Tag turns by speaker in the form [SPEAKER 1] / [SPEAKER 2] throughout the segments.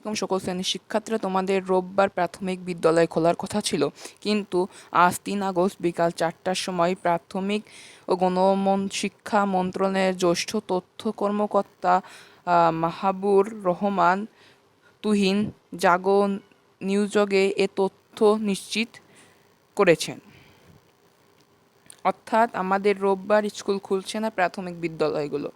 [SPEAKER 1] এরকম সকল শ্রেণির শিক্ষার্থীরা তোমাদের রোববার প্রাথমিক বিদ্যালয় খোলার কথা ছিল। কিন্তু আজ তিন আগস্ট বিকাল চারটার সময় প্রাথমিক ও গণমন, শিক্ষা মন্ত্রণের জ্যেষ্ঠ তথ্য কর্মকর্তা মাহাবুর রহমান তুহিন জাগো নিউজকে এ তথ্য নিশ্চিত করেছেন। অর্থাৎ আমাদের রোববার স্কুল খুলছে না প্রাথমিক বিদ্যালয়গুলো।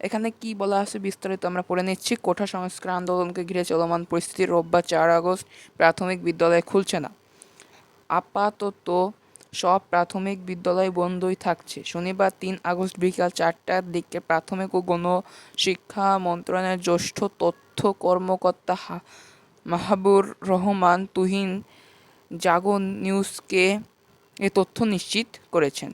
[SPEAKER 1] এখানে কি বলা আছে বিস্তারিত? আমরা পড়ে নিচ্ছি, কোঠা সংস্কার আন্দোলনকে ঘিরে চলমান পরিস্থিতি রোববার চার আগস্ট প্রাথমিক বিদ্যালয় খুলছে না। আপাতত সব প্রাথমিক বিদ্যালয় বন্ধই থাকছে। শনিবার তিন আগস্ট বিকাল চারটার দিকে প্রাথমিক ও গণশিক্ষা মন্ত্রণালয়ের জ্যেষ্ঠ তথ্য কর্মকর্তা মাহাবুর রহমান তুহিন জাগো নিউজকে এ তথ্য নিশ্চিত করেছেন।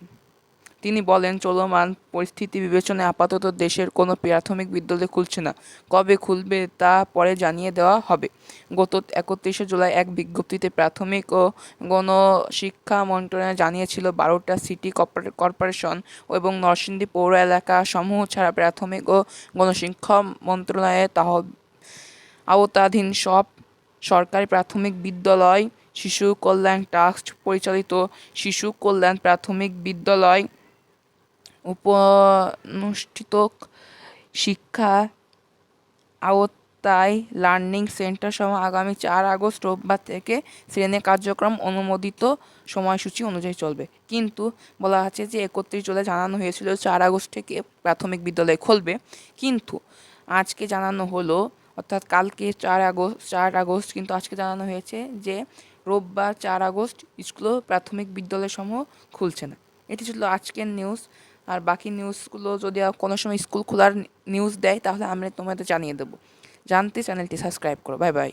[SPEAKER 1] তিনি বলেন, চলমান পরিস্থিতি বিবেচনায় আপাতত দেশের কোনো প্রাথমিক বিদ্যালয় খুলছে না। কবে খুলবে তা পরে জানিয়ে দেওয়া হবে। গত একত্রিশে জুলাই এক বিজ্ঞপ্তিতে প্রাথমিক ও গণশিক্ষা মন্ত্রণালয় জানিয়েছিল, বারোটা সিটি কর্পোরে- কর্পোরেশন এবং নরসিংদী পৌর এলাকা সমূহ ছাড়া প্রাথমিক ও গণশিক্ষা মন্ত্রণালয়ের তাহ আওতাধীন সব সরকারি প্রাথমিক বিদ্যালয়, শিশু কল্যাণ ট্রাস্ট পরিচালিত শিশু কল্যাণ প্রাথমিক বিদ্যালয় উপনুষ্ঠিত শিক্ষা আওতায় লার্নিং সেন্টার সহ আগামী চার আগস্ট রোববার থেকে শ্রেণি কার্যক্রম অনুমোদিত সময়সূচি অনুযায়ী চলবে। কিন্তু বলা আছে যে একত্রিশ জুলাই জানানো হয়েছিল, চার আগস্ট থেকে প্রাথমিক বিদ্যালয় খুলবে। কিন্তু আজকে জানানো হলো, অর্থাৎ কালকে চার আগস্ট চার আগস্ট কিন্তু আজকে জানানো হয়েছে যে রোববার চার আগস্ট স্কুল প্রাথমিক বিদ্যালয়সমূহ খুলছে না। এটি ছিল আজকের নিউজ আর বাকি নিউজগুলো যদি কোনো সময় স্কুল খোলার নিউজ দেয়, তাহলে আমরা তোমাদের জানিয়ে দেবো। জানতে চ্যানেলটি সাবস্ক্রাইব করো। Bye bye